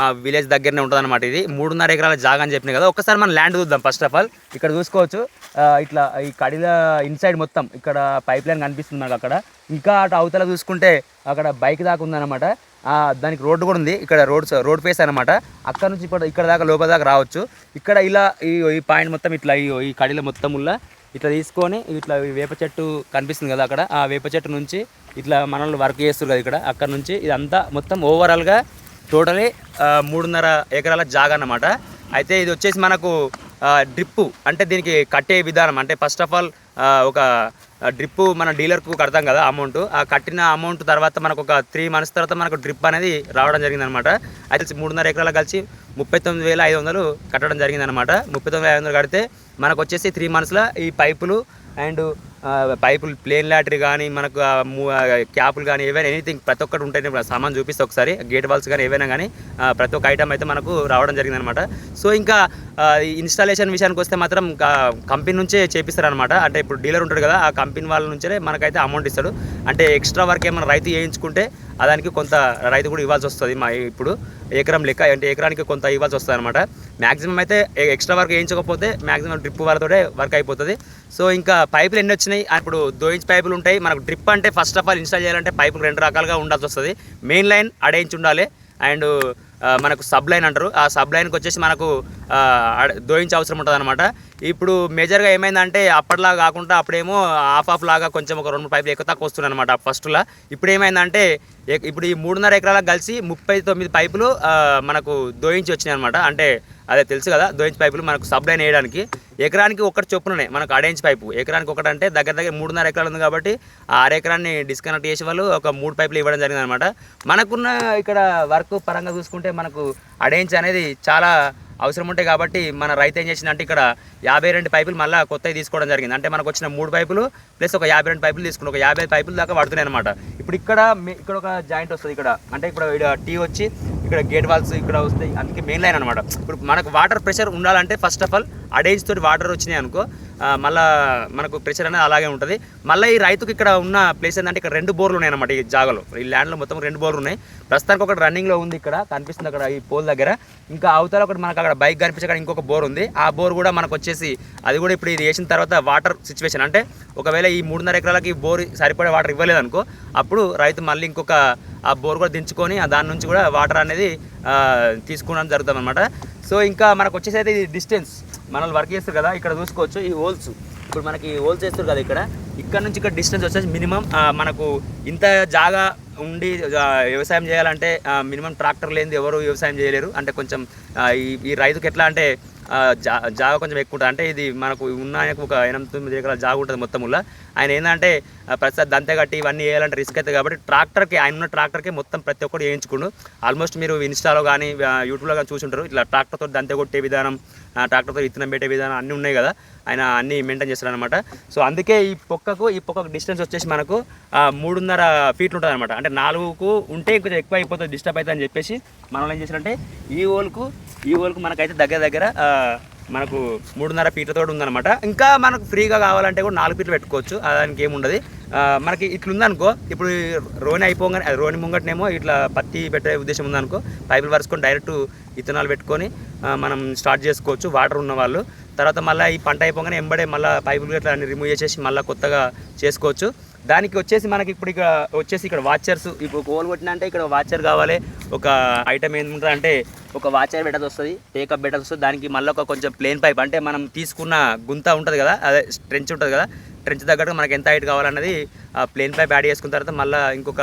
మా విలేజ్ దగ్గరనే ఉంటుంది అనమాట ఇది. మూడున్నర ఎకరాల జాగా అని చెప్పినాయి కదా ఒక్కసారి మనం ల్యాండ్ చూద్దాం ఫస్ట్ ఆఫ్ ఆల్ ఇక్కడ చూసుకోవచ్చు ఇట్లా ఈ కడిల ఇన్సైడ్ మొత్తం ఇక్కడ పైప్ లైన్ కనిపిస్తుంది మనకు అక్కడ. ఇంకా అటు అవతల చూసుకుంటే అక్కడ బైక్ దాకా ఉందన్నమాట. ఆ, దానికి రోడ్డు కూడా ఉంది. ఇక్కడ రోడ్ రోడ్ ఫేస్ అనమాట అక్కడ నుంచి ఇక్కడ ఇక్కడ దాకా లోపల దాకా రావచ్చు. ఇక్కడ ఇలా ఈ ఈ పాయింట్ మొత్తం ఇట్లా ఈ కడిల మొత్తం ఉల్ల ఇట్లా తీసుకొని ఇట్లా వేప చెట్టు కనిపిస్తుంది కదా అక్కడ. ఆ వేప చెట్టు నుంచి ఇట్లా మనల్ని వర్క్ చేస్తారు కదా ఇక్కడ. అక్కడ నుంచి ఇదంతా మొత్తం ఓవరాల్గా టోటలీ మూడున్నర ఎకరాల జాగా అన్నమాట. అయితే ఇది వచ్చేసి మనకు డ్రిప్పు అంటే దీనికి కట్టే విధానం అంటే ఫస్ట్ ఆఫ్ ఆల్ ఒక డ్రిప్పు మన డీలర్కు కడతాం కదా అమౌంట్. ఆ కట్టిన అమౌంట్ తర్వాత మనకు ఒక త్రీ మంత్స్ తర్వాత మనకు డ్రిప్ అనేది రావడం జరిగిందనమాట అయితే మూడున్నర ఎకరాలు కలిసి ముప్పై తొమ్మిది వేల ఐదు వందలు కట్టడం జరిగిందనమాట ముప్పై తొమ్మిది ఐదు వందలు కడితే మనకు వచ్చేసి త్రీ మంత్స్లో ఈ పైపులు అండ్ పైపులు ప్లేన్ లాటరీ కానీ మనకు క్యాపులు కానీ ఏవైనా ఎనీథింగ్ ప్రతి ఒక్కటి ఉంటాయి ఇప్పుడు సామాన్ చూపిస్తే ఒకసారి. గేట్ వాల్స్ కానీ ఏవైనా కానీ ప్రతి ఒక్క ఐటమ్ అయితే మనకు రావడం జరిగిందనమాట. సో ఇంకా ఇన్స్టాలేషన్ విషయానికి వస్తే మాత్రం కంపెనీ నుంచే చేపిస్తారనమాట. అంటే ఇప్పుడు డీలర్ ఉంటాడు కదా ఆ కంపెనీ వాళ్ళ నుంచే మనకైతే అమౌంట్ ఇస్తాడు. అంటే ఎక్స్ట్రా వర్క్ ఏమైనా రైతు చేయించుకుంటే దానికి కొంత రైతు కూడా ఇవ్వాల్సి వస్తుంది మా ఇప్పుడు ఎకరం లెక్క అంటే ఎకరానికి కొంత ఇవ్వాల్సి వస్తుంది అనమాట మ్యాక్సిమం అయితే ఎక్స్ట్రా వర్క్ వేయించకపోతే మ్యాక్సిమం డ్రిప్ వాళ్ళతోనే వర్క్ అయిపోతుంది. సో ఇంకా పైపులు ఎన్ని వచ్చినాయి? ఇప్పుడు దోయించి పైపులు ఉంటాయి. మనకు డ్రిప్ అంటే ఫస్ట్ ఆఫ్ ఆల్ ఇన్స్టాల్ చేయాలంటే పైపులు రెండు రకాలుగా ఉండాల్సి వస్తుంది. మెయిన్ లైన్ అడేయించి ఉండాలి. అండ్ మనకు సబ్ లైన్ అంటారు. ఆ సబ్ లైన్కి వచ్చేసి మనకు అడ- దోయించే అవసరం ఉంటుంది అనమాట ఇప్పుడు మేజర్గా ఏమైందంటే అప్పటిలా కాకుండా అప్పుడేమో ఆఫ్ ఆఫ్ లాగా కొంచెం ఒక రెండు పైపులు ఎక్కువ తక్కువ వస్తున్నాయి అనమాట ఫస్ట్లో. ఇప్పుడు ఏమైందంటే ఇప్పుడు ఈ మూడున్నర ఎకరాలకు కలిసి ముప్పై తొమ్మిది పైపులు మనకు దోయించి వచ్చినాయి అనమాట అంటే అదే తెలుసు కదా దోయించి పైపులు మనకు సబ్ లైన్ వేయడానికి. ఎకరానికి ఒకటి చొప్పుననే మనకు అడేంజ్ పైపు. ఎకరానికి ఒకటి అంటే దగ్గర దగ్గర మూడున్నర ఎకరాలు ఉంది కాబట్టి ఆ ఎకరాన్ని డిస్కనెక్ట్ చేసే వాళ్ళు ఒక మూడు పైపులు ఇవ్వడం జరిగింది అనమాట మనకున్న ఇక్కడ వర్క్ పరంగా చూసుకుంటే మనకు అడేంజ్ అనేది చాలా అవసరం ఉంటాయి కాబట్టి మన రైతు ఏం చేసిందంటే ఇక్కడ యాభై రెండు పైపులు మళ్ళీ కొత్తవి తీసుకోవడం జరిగింది. అంటే మనకు వచ్చిన మూడు పైపులు ప్లస్ ఒక యాభై రెండు పైపులు తీసుకుని ఒక యాభై పైపులు దాకా పడుతున్నాయి అనమాట ఇప్పుడు ఇక్కడ ఇక్కడ ఒక జాయింట్ వస్తుంది ఇక్కడ. అంటే ఇక్కడ ఇక్కడ టీ వచ్చి ఇక్కడ గేట్ వాల్స్ ఇక్కడ వస్తాయి. అందుకే మెయిన్ లైన్ అనమాట ఇప్పుడు మనకు వాటర్ ప్రెషర్ ఉండాలంటే ఫస్ట్ ఆఫ్ ఆల్ అడేజ్ తోటి వాటర్ వచ్చినాయి అనుకో మళ్ళీ మళ్ళా మనకు ప్రెషర్ అనేది అలాగే ఉంటుంది. మళ్ళీ ఈ రైతుకి ఇక్కడ ఉన్న ప్లేస్ ఏంటంటే ఇక్కడ రెండు బోర్లు ఉన్నాయి అనమాట ఈ జాగాలో. ఈ ల్యాండ్లో మొత్తం రెండు బోర్లు ఉన్నాయి. ప్రస్తుతానికి ఒకటి రన్నింగ్లో ఉంది ఇక్కడ కనిపిస్తుంది అక్కడ ఈ పోల్ దగ్గర. ఇంకా అవతల ఒకటి మనకు అక్కడ బైక్ కనిపించే అక్కడ ఇంకొక బోర్ ఉంది. ఆ బోర్ కూడా మనకు వచ్చేసి అది కూడా ఇప్పుడు ఇది వేసిన తర్వాత వాటర్ సిచ్యువేషన్ అంటే ఒకవేళ ఈ మూడున్నర ఎకరాలకి బోర్ సరిపడే వాటర్ ఇవ్వలేదు అనుకో అప్పుడు రైతు మళ్ళీ ఇంకొక ఆ బోర్ కూడా దించుకొని దాని నుంచి కూడా వాటర్ అనేది తీసుకోవడం జరుగుతుంది అనమాట సో ఇంకా మనకు వచ్చేసి అయితే ఇది డిస్టెన్స్ మనల్ని వర్క్ చేస్తారు కదా ఇక్కడ చూసుకోవచ్చు ఈ హోల్స్ ఇప్పుడు మనకి హోల్స్ చేస్తారు కదా ఇక్కడ ఇక్కడ నుంచి ఇక్కడ డిస్టెన్స్ వచ్చేసి మినిమం మనకు ఇంత జాగా ఉండి వ్యవసాయం చేయాలంటే మినిమం ట్రాక్టర్ లేనిది ఎవరు వ్యవసాయం చేయలేరు. అంటే కొంచెం ఈ ఈ రైతుకి ఎట్లా అంటే జాగా కొంచెం ఎక్కువ ఉంటుంది. అంటే ఇది మనకు ఉన్న ఆయనకు ఒక ఎనిమిది తొమ్మిది ఎకరాల జాగా ఉంటుంది మొత్తంలో ఆయన ఏంటంటే ప్రతిసారి దంత కట్టి ఇవన్నీ వేయాలంటే రిస్క్ అవుతుంది కాబట్టి ట్రాక్టర్కి ఆయన ఉన్న ట్రాక్టర్కి మొత్తం ప్రతి ఒక్కటి వేయించుకుండు. ఆల్మోస్ట్ మీరు ఇన్స్టాలో కానీ యూట్యూబ్లో కానీ చూసుంటారు. ఇట్లా ట్రాక్టర్తో దంత కొట్టే విధానం ట్రాక్టర్తో ఇత్తనం పెట్టే విధానం అన్నీ ఉన్నాయి కదా. ఆయన అన్నీ మెయింటైన్ చేస్తాడు అనమాట సో అందుకే ఈ పొక్కకు ఈ పొక్కకు డిస్టెన్స్ వచ్చేసి మనకు మూడున్నర ఫీట్లు ఉంటుంది అనమాట అంటే నాలుగుకు ఉంటే కొంచెం ఎక్కువ అయిపోతుంది డిస్టర్బ్ అవుతుంది అని చెప్పేసి మనం ఏం చేసారంటే ఈ హోల్కు ఈ ఓల్కు మనకైతే దగ్గర దగ్గర మనకు మూడున్నర ఫీట్లతో ఉందన్నమాట. ఇంకా మనకు ఫ్రీగా కావాలంటే కూడా నాలుగు ఫీట్లు పెట్టుకోవచ్చు. దానికి ఏముండదు. మనకి ఇట్లుందనుకో ఇప్పుడు రోని అయిపోగానే అది రోని ముంగటనేమో ఇట్లా పత్తి పెట్టే ఉద్దేశం ఉందనుకో పైపులు వరుసుకొని డైరెక్ట్ ఇత్తనాలు పెట్టుకొని మనం స్టార్ట్ చేసుకోవచ్చు వాటర్ ఉన్న వాళ్ళు. తర్వాత మళ్ళీ ఈ పంట అయిపోగానే ఎంబడే మళ్ళీ పైపులు ఇట్లా రిమూవ్ చేసేసి మళ్ళీ కొత్తగా చేసుకోవచ్చు. దానికి వచ్చేసి మనకి ఇప్పుడు ఇక్కడ వచ్చేసి ఇక్కడ వాచర్స్ ఇప్పుడు గోల్ కొట్టిన అంటే ఇక్కడ వాచర్ కావాలి. ఒక ఐటమ్ ఏంటంటే అంటే ఒక వాచర్ పెట్టాల్సి వస్తుంది టేకప్ పెట్టాల్సి వస్తుంది. దానికి మళ్ళీ ఒక కొంచెం ప్లేన్ పైప్ అంటే మనం తీసుకున్న గుంత ఉంటుంది కదా అదే ట్రెంచ్ ఉంటుంది కదా ట్రెంచ్ తగ్గట్టు మనకి ఎంత హైట్ కావాలన్నది ఆ ప్లేన్ పైప్ యాడ్ చేసుకున్న తర్వాత మళ్ళీ ఇంకొక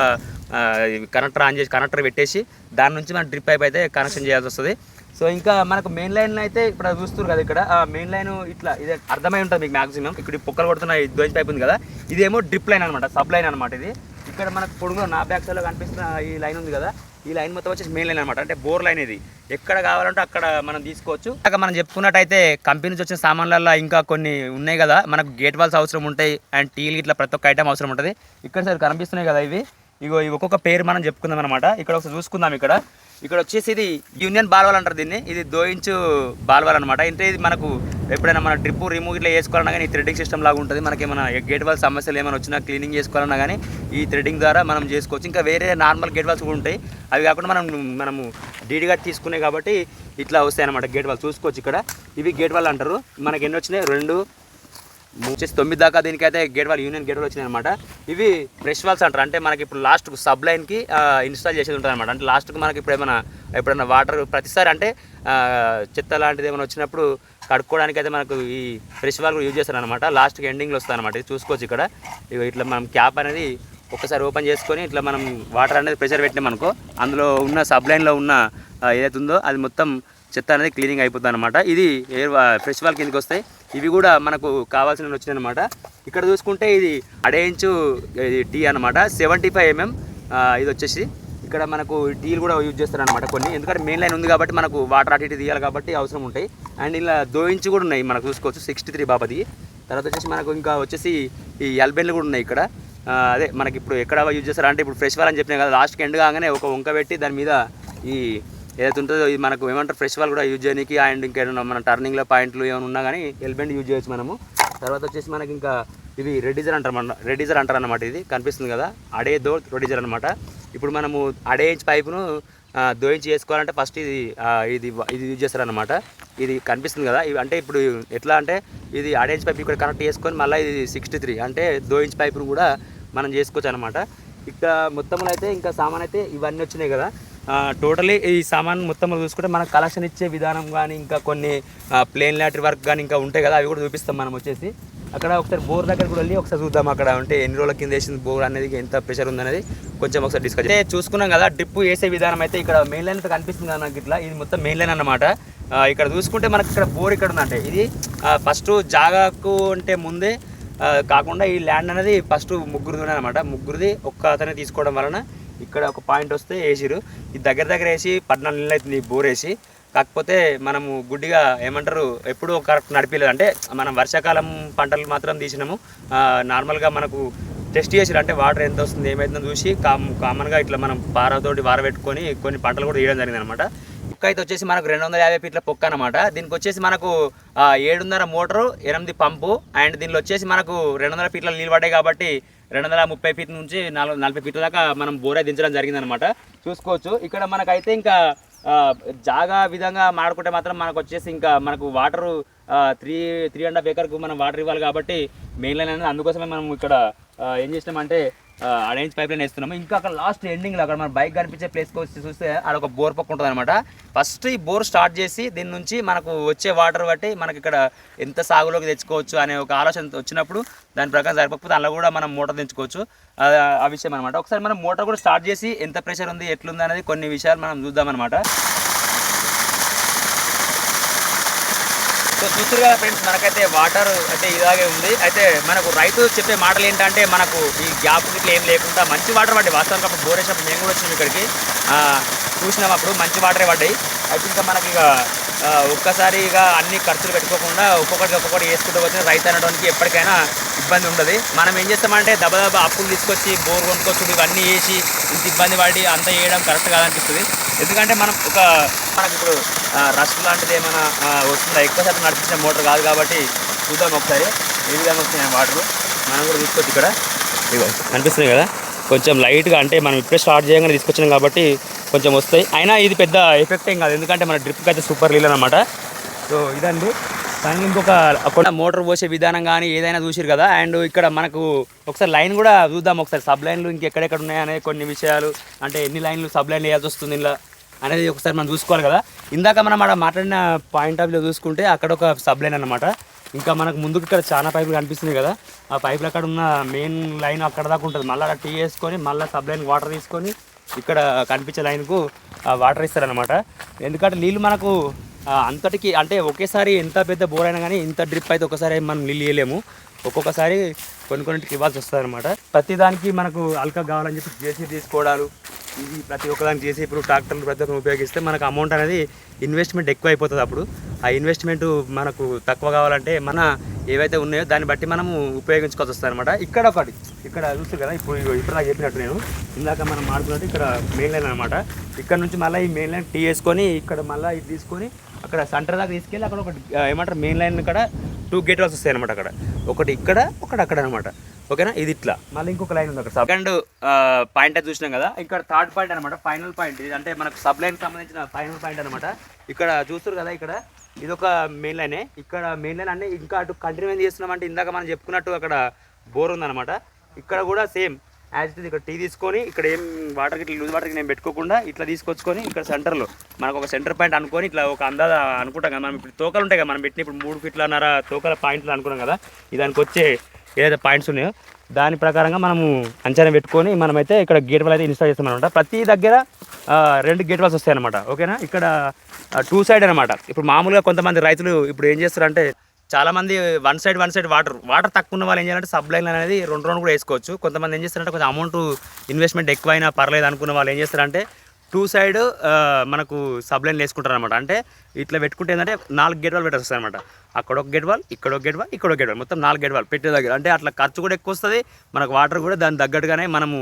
కనెక్టర్ ఆన్ చేసి కనెక్టర్ పెట్టేసి దాని నుంచి మనం డ్రిప్ పైప్ అయితే కనెక్షన్ చేయాల్సి వస్తుంది. సో ఇంకా మనకు మెయిన్ లైన్ అయితే ఇప్పుడు అది చూస్తారు కదా ఇక్కడ. ఆ మెయిన్ లైన్ ఇట్లా ఇదే అర్థమై ఉంటుంది మీకు మాక్సిమం ఇక్కడ పొక్కలు కొడుతున్న ఈ టైప్ ఉంది కదా. ఇదేమో డ్రిప్ లైన్ అనమాట సబ్ లైన్ అనమాట ఇది. ఇక్కడ మనకు పొడుగులో నా బ్యాక్ సైడ్లో కనిపిస్తున్న ఈ లైన్ ఉంది కదా. ఈ లైన్ మొత్తం వచ్చేసి మెయిన్ లైన్ అనమాట అంటే బోర్ లైన్ ఇది. ఎక్కడ కావాలంటే అక్కడ మనం తీసుకోవచ్చు. అక్కడ మనం చెప్పుకున్నట్టయితే కంపెనీ నుంచి వచ్చిన సామాన్లలో ఇంకా కొన్ని ఉన్నాయి కదా. మనకు గేట్ వాల్స్ అవసరం ఉంటాయి అండ్ టీలు ఇట్లా ప్రతి ఒక్క ఐటమ్ అవసరం ఉంటుంది. ఇక్కడ సార్ కనిపిస్తున్నాయి కదా ఇవి. ఇగో ఇవి ఒక్కొక్క పేరు మనం చెప్పుకుందాం అనమాట ఇక్కడ ఒకసారి చూసుకుందాం ఇక్కడ. ఇక్కడ వచ్చేసి ఇది యూనియన్ బాల్వాల్ అంటారు దీన్ని. ఇది దోయించు బాల్వాల్ అనమాట అంటే ఇది మనకు ఎప్పుడైనా మన డ్రిప్ రిమూవ్ ఇట్లా చేసుకోవాలన్నా కానీ ఈ థ్రెడ్డింగ్ సిస్టమ్ లాగా ఉంటుంది. మనకి ఏమైనా గేట్ వాల్ సమస్యలు ఏమైనా వచ్చినా క్లీనింగ్ చేసుకోవాలన్నా కానీ ఈ థ్రెడ్డింగ్ ద్వారా మనం చేసుకోవచ్చు. ఇంకా వేరే నార్మల్ గేట్ వాల్స్ కూడా ఉంటాయి. అవి కాకుండా మనం మనము డీడీగా తీసుకునే కాబట్టి ఇట్లా వస్తాయి అనమాట గేట్ వాల్ చూసుకోవచ్చు ఇక్కడ. ఇవి గేట్ వాల్ అంటారు. మనకి ఎన్ని వచ్చినాయి? రెండు వచ్చేసి తొమ్మిది దాకా దీనికైతే gate valve union gate valve వచ్చినాయి అనమాట ఇవి ఫ్రెష్ వాల్స్ అంటారు. అంటే మనకి ఇప్పుడు లాస్ట్ సబ్ లైన్కి ఇన్స్టాల్ చేసేది ఉంటుంది అనమాట అంటే లాస్ట్కి మనకి ఇప్పుడు ఏమైనా ఎప్పుడైనా వాటర్ ప్రతిసారి అంటే చెత్త లాంటిది ఏమైనా వచ్చినప్పుడు కడుక్కోవడానికి అయితే మనకు ఈ ఫ్రెష్ వాల్ కూడా యూజ్ చేస్తారు అనమాట లాస్ట్కి ఎండింగ్లో వస్తుంది అనమాట ఇది చూసుకోవచ్చు ఇక్కడ. ఇట్లా మనం క్యాప్ అనేది ఒకసారి ఓపెన్ చేసుకొని ఇట్లా మనం వాటర్ అనేది ప్రెషర్ పెట్టినాం అనుకో అందులో ఉన్న సబ్ లైన్లో ఉన్న ఆ, ఏదైతే ఉందో అది మొత్తం చెత్త అనేది క్లీనింగ్ అయిపోతుంది అనమాట ఇది ఎయిర్ ఫ్రెష్ వాల్ కిందకి వస్తాయి. ఇవి కూడా మనకు కావాల్సిన వచ్చినాయి అనమాట ఇక్కడ చూసుకుంటే ఇది అడేంచు ఇది టీ అనమాట సెవెంటీ ఫైవ్ ఎంఎం ఇది వచ్చేసి. ఇక్కడ మనకు టీలు కూడా యూజ్ చేస్తారనమాట కొన్ని. ఎందుకంటే మెయిన్ లైన్ ఉంది కాబట్టి మనకు వాటర్ అటు ఇటు తీయాలి కాబట్టి అవసరం ఉంటాయి. అండ్ ఇలా దోయించి కూడా ఉన్నాయి మనకు చూసుకోవచ్చు. సిక్స్టీ త్రీ బాబాది. తర్వాత వచ్చేసి మనకు ఇంకా వచ్చేసి ఈ ఎల్బెన్లు కూడా ఉన్నాయి ఇక్కడ. అదే మనకి ఇప్పుడు ఎక్కడ యూజ్ చేస్తారు అంటే ఇప్పుడు ఫ్రెష్ వాల్ అని చెప్పినా కదా లాస్ట్కి ఎండ్ కాగానే ఒక వంక పెట్టి దాని మీద ఈ ఏదైతే ఉంటుందో ఇది మనకు ఏమంటారు ఫ్రెష్ వాళ్ళు కూడా యూజ్ చేయడానికి అండ్ ఇంకేమైనా మన టర్నింగ్లో పాయింట్లు ఏమైనా ఉన్నా కానీ ఎల్బెండ్ యూజ్ చేయొచ్చు మనము. తర్వాత వచ్చేసి మనకి ఇంకా ఇవి రెడీజర్ అంటారు మన రెడీజర్ అంటారు అనమాట ఇది. కనిపిస్తుంది కదా? అడే దో రెడీజర్ అనమాట ఇప్పుడు మనము అడే ఇంచ్ పైపును దోయించి చేసుకోవాలంటే ఫస్ట్ ఇది ఇది ఇది యూజ్ చేస్తారనమాట ఇది కనిపిస్తుంది కదా? ఇవి అంటే ఇప్పుడు ఎట్లా అంటే ఇది అడేంజ్ పైప్ ఇక్కడ కనెక్ట్ చేసుకొని మళ్ళీ ఇది సిక్స్టీ త్రీ అంటే దో ఇంచ్ పైపును కూడా మనం చేసుకోవచ్చు అనమాట ఇక్కడ మొత్తంలో అయితే ఇంకా సామాన్ అయితే ఇవన్నీ వచ్చినాయి కదా? టోటలీ ఈ సామాన్ మొత్తం చూసుకుంటే మనకు కలెక్షన్ ఇచ్చే విధానం కానీ ఇంకా కొన్ని ప్లేన్ లాటరీ వర్క్ కానీ ఇంకా ఉంటాయి కదా అవి కూడా చూపిస్తాం మనం వచ్చేసి. అక్కడ ఒకసారి బోర్ దగ్గర కూడా వెళ్ళి ఒకసారి చూద్దాం అక్కడ అంటే ఎన్ని రోజుల కింద వేసింది బోర్ అనేది ఎంత ప్రెషర్ ఉందనేది కొంచెం ఒకసారి డిస్కస్ అయితే చూసుకున్నాం కదా డ్రిప్ వేసే విధానం అయితే ఇక్కడ మెయిన్ లైన్ అయితే కనిపిస్తుంది కదా నాకు ఇట్లా. ఇది మొత్తం మెయిన్ లైన్ అన్నమాట. ఇక్కడ చూసుకుంటే మనకి ఇక్కడ బోర్ ఇక్కడ ఉందంటే ఇది ఫస్ట్ జాగాకు అంటే ముందే కాకుండా ఈ ల్యాండ్ అనేది ఫస్ట్ ముగ్గురుది అనమాట ముగ్గురిది ఒక్క అతనే తీసుకోవడం వలన ఇక్కడ ఒక పాయింట్ వస్తే వేసిరు ఇది దగ్గర దగ్గర వేసి పద్నాలుగు నెలలు అవుతుంది బోరేసి. బోర్ వేసి కాకపోతే మనము గుడ్డిగా ఏమంటారు ఎప్పుడూ కరెక్ట్ నడిపించలేదు అంటే మనం వర్షాకాలం పంటలు మాత్రం తీసినాము. నార్మల్గా మనకు టెస్ట్ చేసిరు అంటే వాటర్ ఎంత వస్తుంది ఏమైతుందో చూసి కామ్ కామన్గా ఇట్లా మనం పారతోటి వార పెట్టుకొని కొన్ని పంటలు కూడా తీయడం జరిగింది అనమాట కుక్క అయితే వచ్చేసి మనకు రెండు వందల యాభై ఫీట్ల పొక్క అనమాట దీనికి వచ్చేసి మనకు ఏడున్నర మోటారు ఎనిమిది పంపు అండ్ దీనిలో వచ్చేసి మనకు రెండు వందల ఫీట్ల నీళ్ళు పడ్డాయి కాబట్టి రెండు వందల ముప్పై ఫీట్ నుంచి నాలుగు నలభై ఫీట్ల దాకా మనం బోరే దించడం జరిగిందనమాట చూసుకోవచ్చు. ఇక్కడ మనకైతే ఇంకా జాగా విధంగా మాడుకుంటే మాత్రం మనకు వచ్చేసి ఇంకా మనకు water three three and half ఏకర్కు మనం వాటర్ ఇవ్వాలి కాబట్టి మెయిన్ లైన్ అనేది అందుకోసమే మనం ఇక్కడ ఏం చేసినామంటే అరేంజ్ పైప్ లైన్ వేస్తున్నాము. ఇంకా అక్కడ లాస్ట్ ఎండింగ్లో అక్కడ మన బైక్ కనిపించే ప్లేస్కి వచ్చి చూస్తే అక్కడ ఒక బోర్ పక్క ఉంటుంది అనమాట ఫస్ట్ ఈ బోర్ స్టార్ట్ చేసి దీని నుంచి మనకు వచ్చే వాటర్ బట్టి మనకి ఇక్కడ ఎంత సాగులోకి తెచ్చుకోవచ్చు అనే ఒక ఆలోచన వచ్చినప్పుడు దాని ప్రకారం సరిపోకపోతే అందులో కూడా మనం మోటార్ తెచ్చుకోవచ్చు ఆ- ఆ విషయం అనమాట ఒకసారి మనం మోటార్ కూడా స్టార్ట్ చేసి ఎంత ప్రెషర్ ఉంది ఎట్లుంది అనేది కొన్ని విషయాలు మనం చూద్దామన్నమాట. సో చూస్తారు కదా ఫ్రెండ్స్ మనకైతే వాటర్ అయితే ఇలాగే ఉంది. అయితే మనకు రైతు చెప్పే మాటలు ఏంటంటే మనకు ఈ గ్యాప్ ఇట్లా ఏం లేకుండా మంచి వాటర్ పడ్డాయి. వాస్తవానికి అప్పుడు బోర్ మేము కూడా వచ్చాము ఇక్కడికి. చూసినాం అప్పుడు మంచి వాటరే పడ్డాయి. అయితే ఇంకా మనకి ఇక ఒక్కసారి ఒక్కసారిగా అన్ని ఖర్చులు పెట్టుకోకుండా ఒక్కొక్కటి ఒక్కొక్కటి వేసుకుంటూ వచ్చిన రైతు అనడానికి ఎప్పటికైనా ఇబ్బంది ఉండదు. మనం ఏం చేస్తామంటే దబదబా అప్పులు తీసుకొచ్చి బోర్ కొనుక్కొచ్చుడు ఇవన్నీ వేసి ఇంత ఇబ్బంది పడి అంతా వేయడం కరెక్ట్ కాదనిపిస్తుంది. ఎందుకంటే మనం ఒక మనకి ఇప్పుడు రష్ లాంటిది ఏమైనా వస్తుందా? ఎక్కువ శాతం నడిపించిన మోటార్ కాదు కాబట్టి చూద్దాం ఒకసారి. ఏ విధంగా వస్తున్నాయి వాటర్ మనం కూడా తీసుకోవచ్చు ఇక్కడ. ఇగో కనిపిస్తుంది కదా? కొంచెం లైట్గా అంటే మనం ఇప్పుడే స్టార్ట్ చేయగానే తీసుకొచ్చినాం కాబట్టి కొంచెం వస్తాయి. అయినా ఇది పెద్ద ఎఫెక్ట్ ఏం కాదు. ఎందుకంటే మన డ్రిప్కి అయితే సూపర్ నీళ్ళు అనమాట సో ఇదండి. కానీ ఇంకొక అక్కడ మోటార్ పోసే విధానం కానీ ఏదైనా చూసిరు కదా? అండ్ ఇక్కడ మనకు ఒకసారి లైన్ కూడా చూద్దాం ఒకసారి. సబ్ లైన్లు ఇంకెక్కడెక్కడ ఉన్నాయనే కొన్ని విషయాలు. అంటే ఎన్ని లైన్లు సబ్ లైన్లు వేయాల్సి వస్తుంది ఇలా. అనేది ఒకసారి మనం చూసుకోవాలి కదా. ఇందాక మనం అక్కడ మాట్లాడిన పాయింట్ ఆఫ్ వ్యూ చూసుకుంటే అక్కడ ఒక సబ్ లైన్ అనమాట ఇంకా మనకు ముందుకు ఇక్కడ చాలా పైపులు కనిపిస్తున్నాయి కదా. ఆ పైపులు అక్కడ ఉన్న మెయిన్ లైన్ అక్కడ దాకా ఉంటుంది. మళ్ళీ అక్కడ టీ వేసుకొని మళ్ళీ సబ్ లైన్ వాటర్ తీసుకొని ఇక్కడ కనిపించే లైన్కు వాటర్ ఇస్తారనమాట ఎందుకంటే నీళ్ళు మనకు అంతటికి అంటే ఒకేసారి ఎంత పెద్ద బోర్ అయినా కానీ ఇంత డ్రిప్ అయితే ఒకసారి మనం నీళ్ళు వేయలేము. ఒక్కొక్కసారి కొన్ని కొన్నింటికి ఇవ్వాల్సి వస్తుంది అనమాట ప్రతి దానికి మనకు అల్కా కావాలని చెప్పి జేసీ తీసుకోవడాలు ఇది ప్రతి ఒక్కదానికి చేసి ఇప్పుడు ట్రాక్టర్లు ప్రతి ఒక్కరు ఉపయోగిస్తే మనకు అమౌంట్ అనేది ఇన్వెస్ట్మెంట్ ఎక్కువ అయిపోతుంది అప్పుడు. ఆ ఇన్వెస్ట్మెంట్ మనకు తక్కువ కావాలంటే మన ఏవైతే ఉన్నాయో దాన్ని బట్టి మనము ఉపయోగించుకోవాల్సి వస్తుంది అనమాట ఇక్కడ ఒకటి ఇక్కడ చూస్తే కదా ఇప్పుడు ఇప్పుడు నాకు చెప్పినట్టు నేను. ఇందాక మనం మాడుకున్నట్టు ఇక్కడ మెయిన్ లైన్ అనమాట ఇక్కడ నుంచి మళ్ళీ ఈ మెయిన్ లైన్ టీ వేసుకొని ఇక్కడ మళ్ళీ ఇది తీసుకొని అక్కడ సెంటర్ దాకా తీసుకెళ్ళి అక్కడ ఒకటి ఏమంటారు మెయిన్ లైన్ ఇక్కడ టూ గేట్ వాల్స్ వస్తాయి అనమాట అక్కడ. ఒకటి ఇక్కడ ఒకటి అక్కడ అనమాట ఓకేనా? ఇది ఇట్లా. మళ్ళీ ఇంకొక లైన్ ఉంది అక్కడ సెకండ్ పాయింట్ అయితే చూసినాం కదా? ఇక్కడ థర్డ్ పాయింట్ అనమాట ఫైనల్ పాయింట్. ఇది అంటే మనకు సబ్ లైన్ సంబంధించిన ఫైనల్ పాయింట్ అనమాట ఇక్కడ చూస్తారు కదా ఇక్కడ? ఇది ఒక మెయిన్ లైనే. ఇక్కడ మెయిన్ లైన్ అన్ని ఇంకా అటు కంటిన్యూ చేస్తున్నామంటే ఇందాక మనం చెప్పుకున్నట్టు అక్కడ బోర్ ఉందన్నమాట. ఇక్కడ కూడా సేమ్ యాజ్ ఇట్ ఇక్కడ టీ తీసుకొని ఇక్కడ ఏం వాటర్ ఇట్లా లూజ్ వాటర్కి నేను పెట్టుకోకుండా ఇట్లా తీసుకొచ్చుకొని ఇక్కడ సెంటర్లో మనకు ఒక సెంటర్ పాయింట్ అనుకొని ఇట్లా ఒక అందాజ అనుకుంటాం కదా. మనం ఇప్పుడు తోకలు ఉంటాయి కదా మనం పెట్టిన ఇప్పుడు మూడు ఫీట్లన్నర తోకల పాయింట్లు అనుకున్నాం కదా. ఇది దానికి వచ్చే ఏదైతే పాయింట్స్ ఉన్నాయో దాని ప్రకారంగా మనము అంచనా పెట్టుకొని మనమైతే ఇక్కడ గేట్ వాల్ అయితే ఇన్స్టాల్ చేస్తామన్నమాట. ప్రతి దగ్గర రెండు గేట్ వాల్స్ వస్తాయి అనమాట ఓకేనా? ఇక్కడ టూ సైడ్ అనమాట ఇప్పుడు మామూలుగా కొంతమంది రైతులు ఇప్పుడు ఏం చేస్తారంటే చాలామంది one side one side water water తక్కువ ఉన్న వాళ్ళు ఏం చేయాలంటే సబ్ లైన్ అనేది రెండు రెండు కూడా వేసుకోవచ్చు. కొంతమంది ఏం చేస్తారంటే కొంచెం అమౌంట్ ఇన్వెస్ట్మెంట్ ఎక్కువైనా పర్లేదు అనుకున్న వాళ్ళు ఏం చేస్తారంటే టూ సైడ్ మనకు సబ్లైన్ వేసుకుంటారు అనమాట అంటే ఇట్లా పెట్టుకుంటే ఏంటంటే నాలుగు గేట్ వాల్ పెట్టేస్తారు అనమాట అక్కడ ఒక గేట్ వాల్ ఇక్కడ ఒక గేట్ వాల్ ఇక్కడ ఒక గేట్ వాల్ మొత్తం నాలుగు గేట్ వాల్ పెట్టే దగ్గర. అంటే అట్లా ఖర్చు కూడా ఎక్కువ వస్తుంది. మనకు వాటర్ కూడా దాని తగ్గట్టుగానే మనము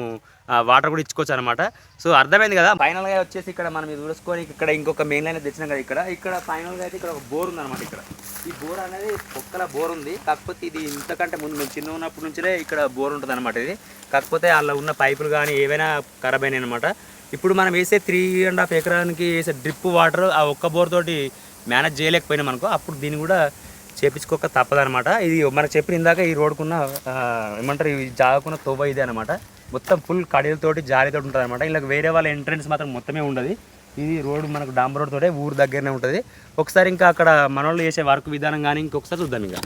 వాటర్ కూడా ఇచ్చుకోవచ్చు అనమాట సో అర్థమైంది కదా? ఫైనల్గా వచ్చేసి ఇక్కడ మనం ఇది చూసుకొని ఇక్కడ ఇంకొక మెయిన్ లైన్ తెచ్చినాం కదా ఇక్కడ. ఇక్కడ ఫైనల్గా అయితే ఇక్కడ ఒక బోర్ ఉంది అనమాట ఇక్కడ. ఈ బోర్ అనేది ఒక్కల బోర్ ఉంది. కాకపోతే ఇది ఇంతకంటే ముందు మేము చిన్న ఉన్నప్పటి నుంచే ఇక్కడ బోర్ ఉంటుంది అనమాట ఇది. కాకపోతే అందులో ఉన్న పైపులు కానీ ఏవైనా ఖరాబ్ అయినాయి అనమాట ఇప్పుడు మనం వేసే త్రీ అండ్ హాఫ్ ఎకరానికి వేసే డ్రిప్ వాటర్ ఆ ఒక్క బోర్ తోటి మేనేజ్ చేయలేకపోయినాం అనుకో అప్పుడు దీన్ని కూడా చేపించుకోక తప్పదనమాట ఇది మనకు చెప్పిన ఇందాక ఈ రోడ్కున్న ఏమంటారు ఈ జాగకున్న తోవ ఇదే అనమాట మొత్తం ఫుల్ కడీలతోటి జాలీతోటి ఉంటుంది అనమాట ఇలా వేరే వాళ్ళ ఎంట్రన్స్ మాత్రం మొత్తమే ఉండదు. ఇది రోడ్ మనకు డాంబర్ రోడ్ తోటే ఊరు దగ్గరనే ఉంటుంది. ఒకసారి ఇంకా అక్కడ మనోళ్ళు చేసే వర్క్ విధానం కానీ ఇంకొకసారి చూద్దాం ఇంకా.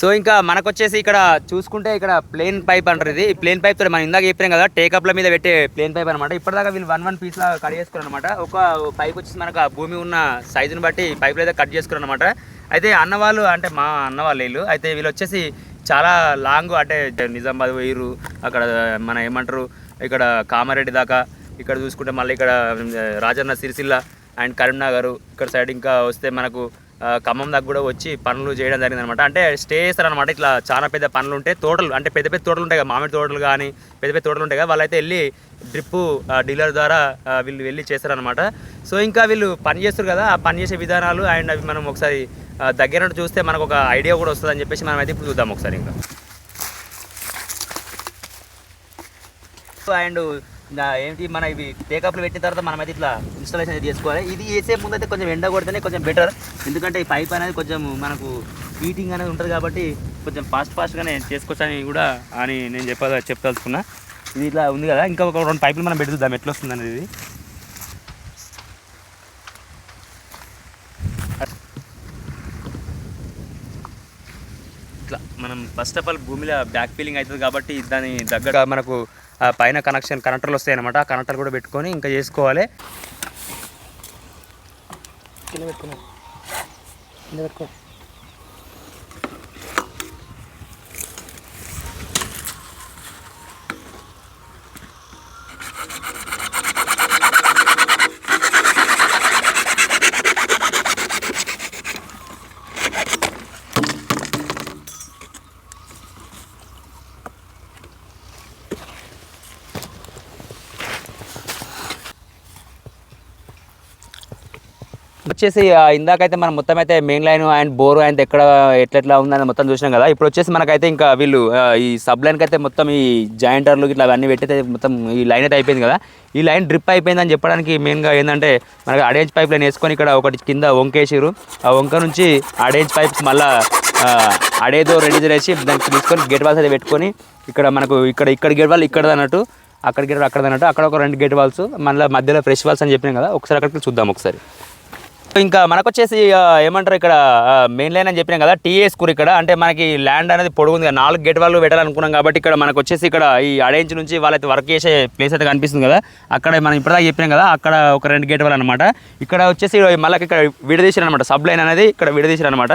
సో ఇంకా మనకు వచ్చేసి ఇక్కడ చూసుకుంటే ఇక్కడ ప్లేన్ పైప్ అంటారు ఇది. ప్లేన్ పైప్ తోటి మనం ఇందాక చెప్పాం కదా టేకప్ల మీద పెట్టే ప్లేన్ పైప్ అనమాట ఇప్పటిదాకా వీళ్ళు వన్ వన్ పీస్ లా కట్ చేసుకున్నారు అనమాట ఒక పైప్ వచ్చేసి మనకు ఆ భూమి ఉన్న సైజుని బట్టి పైపులు అయితే కట్ చేసుకున్నారు అనమాట అయితే అన్నవాళ్ళు అంటే మా అన్నవాళ్ళు వీళ్ళు అయితే వీళ్ళు వచ్చేసి చాలా లాంగ్ అంటే నిజామాబాద్ పోయిర్రు. అక్కడ మన ఏమంటారు ఇక్కడ కామారెడ్డి దాకా ఇక్కడ చూసుకుంటే మళ్ళీ ఇక్కడ రాజన్న సిరిసిల్ల అండ్ కరీంనగర్ ఇక్కడ సైడ్ ఇంకా వస్తే మనకు ఖమ్మం దాకా కూడా వచ్చి పనులు చేయడం జరిగింది అనమాట అంటే స్టే చేస్తారనమాట ఇట్లా చాలా పెద్ద పనులు ఉంటాయి తోటలు అంటే పెద్ద పెద్ద తోటలు ఉంటాయి కదా మామిడి తోటలు కానీ పెద్ద పెద్ద తోటలు ఉంటాయి కదా వాళ్ళైతే వెళ్ళి డ్రిప్ డీలర్ ద్వారా వీళ్ళు వెళ్ళి చేస్తారనమాట. సో ఇంకా వీళ్ళు పని చేస్తారు కదా ఆ పని చేసే విధానాలు అండ్ అవి మనం ఒకసారి దగ్గర నుండి చూస్తే మనకు ఒక ఐడియా కూడా వస్తుంది అని చెప్పేసి మనం అయితే ఇప్పుడు చూద్దాం ఒకసారి ఇంకా. అండ్ ఏంటి మన ఇవి టేకప్లు పెట్టిన తర్వాత మనం అయితే ఇట్లా ఇన్స్టాలేషన్ అయితే చేసుకోవాలి. ఇది వేసే ముందు అయితే కొంచెం ఎండ కొడితేనే కొంచెం బెటర్ ఎందుకంటే ఈ పైప్ అనేది కొంచెం మనకు హీటింగ్ అనేది ఉంటుంది కాబట్టి కొంచెం ఫాస్ట్ ఫాస్ట్గానే చేసుకోవచ్చని కూడా అని నేను చెప్ప చెప్పదలుచుకున్నా. ఇది ఇట్లా ఉంది కదా ఇంకా ఒక రెండు పైపులు మనం పెట్టుదాం ఎట్లా వస్తుంది అనేది ఇది. ఇట్లా మనం ఫస్ట్ ఆఫ్ ఆల్ భూమిలో బ్యాక్ ఫీలింగ్ అవుతుంది కాబట్టి దాని దగ్గర మనకు పైన కనెక్షన్ కనెక్టర్లు వస్తాయి అనమాట ఆ కనెక్టర్ కూడా పెట్టుకొని ఇంకా చేసుకోవాలి. పెట్టుకున్నాను. పెట్టుకో. వచ్చేసి ఇందాకైతే మనం మొత్తం అయితే main line and bore and ఎక్కడ ఎట్లెట్లా ఉందని మొత్తం చూసినాం కదా. ఇప్పుడు వచ్చేసి మనకైతే ఇంకా వీళ్ళు ఈ సబ్ లైన్కి అయితే మొత్తం ఈ జాయింటర్లు ఇట్లా అవన్నీ పెట్టితే మొత్తం ఈ లైన్ అయితే అయిపోయింది కదా. ఈ లైన్ డ్రిప్ అయిపోయిందని చెప్పడానికి మెయిన్గా ఏంటంటే మనకి అడేంజ్ పైప్ లైన్ వేసుకొని ఇక్కడ ఒకటి కింద వంకేసిరు ఆ వంక నుంచి అడేంజ్ పైప్స్ మళ్ళా అడేదో రెడీ చేసి దానికి తీసుకొని గేట్ వాల్స్ అయితే పెట్టుకొని ఇక్కడ మనకు ఇక్కడ ఇక్కడ గేట్ వాల్ ఇక్కడ అన్నట్టు అక్కడ గేట్ అక్కడ అన్నట్టు అక్కడ ఒక రెండు గేట్ వాల్స్ మళ్ళీ మధ్యలో ఫ్రెష్ వాల్స్ అని చెప్పినాం కదా. ఒకసారి అక్కడికి చూద్దాం ఒకసారి. ఇంకా మనకు వచ్చేసి ఏమంటారు ఇక్కడ మెయిన్ లైన్ అని చెప్పినాం కదా టీఏ స్కూర్ ఇక్కడ. అంటే మనకి ల్యాండ్ అనేది పొడుగుంది కదా నాలుగు గేట్ వాళ్ళు పెట్టాలనుకున్నాం కాబట్టి ఇక్కడ మనకు వచ్చేసి ఇక్కడ ఈ అడేంజ్ నుంచి వాళ్ళైతే వర్క్ చేసే ప్లేస్ అయితే కనిపిస్తుంది కదా. అక్కడ మనం ఇప్పటిదాకా చెప్పినాం కదా అక్కడ ఒక రెండు గేట్ వాళ్ళు అనమాట ఇక్కడ వచ్చేసి మళ్ళీ ఇక్కడ విడదీసారు అనమాట సబ్ లైన్ అనేది ఇక్కడ విడదీసారు అనమాట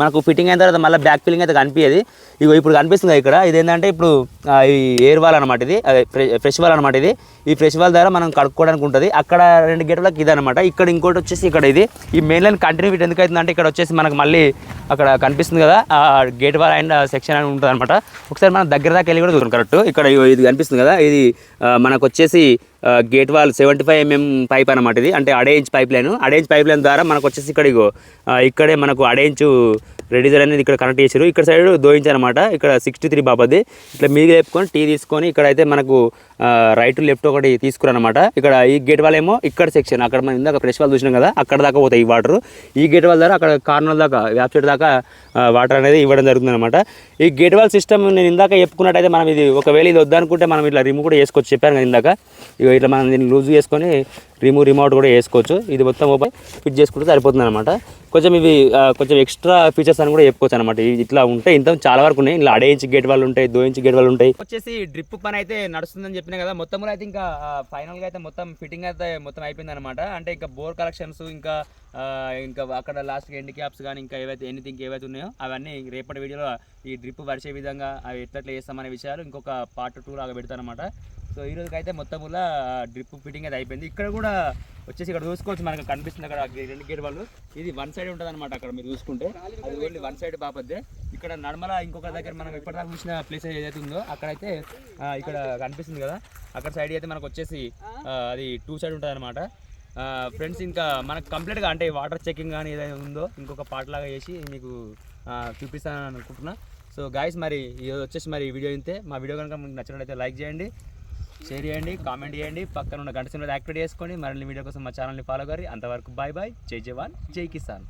మనకు ఫిట్టింగ్ అయిన తర్వాత మళ్ళీ బ్యాక్ ఫిల్లింగ్ అయితే కనిపించేది ఇగో ఇప్పుడు కనిపిస్తుంది ఇక్కడ ఇది ఏంటంటే ఇప్పుడు ఈ ఎయిర్ వాల్ అనమాట ఇది అదే ఫ్రెష్ వాల్ అనమాట ఇది. ఈ ఫ్రెష్ వాల్ ద్వారా మనం కడుక్కోవడానికి ఉంటుంది. అక్కడ రెండు గేట్లకు ఇది అనమాట ఇక్కడ ఇంకోటి వచ్చేసి ఇక్కడ ఇది ఈ మెయిన్ లైన్ కంటిన్యూ ఎందుకు అవుతుందంటే ఇక్కడ వచ్చేసి మనకు మళ్ళీ అక్కడ కనిపిస్తుంది కదా ఆ గేట్ వాల్ అండ్ సెక్షన్ అని ఉంటుంది అనమాట ఒకసారి మనం దగ్గర దాకా వెళ్ళి కూడా చూద్దాం కరెక్ట్. ఇక్కడ ఇది కనిపిస్తుంది కదా ఇది మనకు వచ్చేసి gate valve seventy five mm pipe అనమాట ఇది. అంటే అడేంజ్ పైప్ లైన్ అడేంజ్ పైప్ లైన్ ద్వారా మనకు వచ్చేసి ఇక్కడ ఇగో ఇక్కడే మనకు అడేంచు రెడీజర్ అనేది ఇక్కడ కనెక్ట్ చేశారు ఇక్కడ సైడ్ దోయించారు అనమాట ఇక్కడ సిక్స్టీ త్రీ బాబది ఇట్లా మీద లేపుకొని టీ తీసుకొని ఇక్కడ అయితే మనకు రైట్ లెఫ్ట్ ఒకటి తీసుకురనమాట ఇక్కడ ఈ గేట్ వాల్ ఏమో ఇక్కడ సెక్షన్ అక్కడ మనం ఇందాక ఫ్రెష్ వాల్ చూసినాం కదా అక్కడ దాకా పోతాయి ఈ వాటర్ ఈ గేట్ వాల్ ద్వారా అక్కడ కార్నర్ దాకా వ్యాప్ సైడ్ దాకా వాటర్ అనేది ఇవ్వడం జరుగుతుంది అనమాట ఈ గేట్ వాల్ సిస్టమ్ నేను ఇందాక చెప్పుకున్నట్టయితే మనం ఇది ఒకవేళ ఇది వద్దనుకుంటే మనం ఇట్లా రిమూవ్ కూడా చేసుకోవచ్చు. చెప్పాను కదా ఇందాక. ఇక ఇట్లా మనం దీన్ని లూజ్ చేసుకొని రిమూవ్ రిమోట్ కూడా వేసుకోవచ్చు ఇది మొత్తం ఓపెన్ ఫిట్ చేసుకుంటే సరిపోతుంది అనమాట కొంచెం ఇవి కొంచెం ఎక్స్ట్రా ఫీచర్స్ అని కూడా చెప్పుకోవచ్చు అనమాట ఇట్లా ఉంటాయి. ఇంత చాలా వరకు ఉన్నాయి. ఇలా అడే ఇంచ్ గేట్ వాళ్ళు ఉంటాయి దో ఇంచ్ గేట్ వాళ్ళు ఉంటాయి. వచ్చేసి డ్రిప్ పని అయితే నడుస్తుందని చెప్పిన కదా మొత్తం కూడా అయితే ఇంకా ఫైనల్గా అయితే మొత్తం ఫిట్టింగ్ అయితే మొత్తం అయిపోయింది అనమాట అంటే ఇంకా బోర్ కలెక్షన్స్ ఇంకా ఇంకా అక్కడ లాస్ట్కి ఎండ్ క్యాప్స్ కానీ ఇంకా ఏవైతే ఎనీథింగ్ ఏవైతే ఉన్నాయో అవన్నీ రేపటి వీడియోలో ఈ డ్రిప్ పరిచే విధంగా అవి ఎట్లా ఎట్లా చేస్తామనే విషయాలు ఇంకొక పార్ట్ టూ లాగా పెడతానమాట అనమాట సో ఈ రోజుకి అయితే మొత్తం కూడా డ్రిప్ ఫిట్టింగ్ అయితే అయిపోయింది. ఇక్కడ కూడా వచ్చేసి ఇక్కడ చూసుకోవచ్చు మనకు కనిపిస్తుంది అక్కడ రెండు గేట్ వాళ్ళు. ఇది వన్ సైడ్ ఉంటుంది అనమాట అక్కడ మీరు చూసుకుంటే. అది ఓన్లీ వన్ సైడ్ బాపద్దే ఇక్కడ నర్మల ఇంకొక దగ్గర మనం ఇప్పటిదాకా చూసిన ప్లేస్ ఏదైతే ఉందో అక్కడైతే ఇక్కడ కనిపిస్తుంది కదా. అక్కడ సైడ్ అయితే మనకు వచ్చేసి అది టూ సైడ్ ఉంటుంది అనమాట ఫ్రెండ్స్ ఇంకా మనకు కంప్లీట్గా అంటే వాటర్ చెకింగ్ కానీ ఏదైతే ఉందో ఇంకొక పార్ట్ లాగా చేసి మీకు చూపిస్తానని అనుకుంటున్నా. సో గాయస్ మరి ఇది వచ్చేసి మరి వీడియో ఇంతే. మా వీడియో కనుక మీకు నచ్చినట్లయితే లైక్ చేయండి. షేర్ చేయండి కామెంట్ చేయండి పక్కన ఉన్న గంట సినిమా యాక్టివేట్ చేసుకోండి మరిన్ని వీడియో కోసం మా ఛానల్ని ఫాలో కరి అంతవరకు బాయ్ బాయ్ జై జవాన్ జై కిసాన్.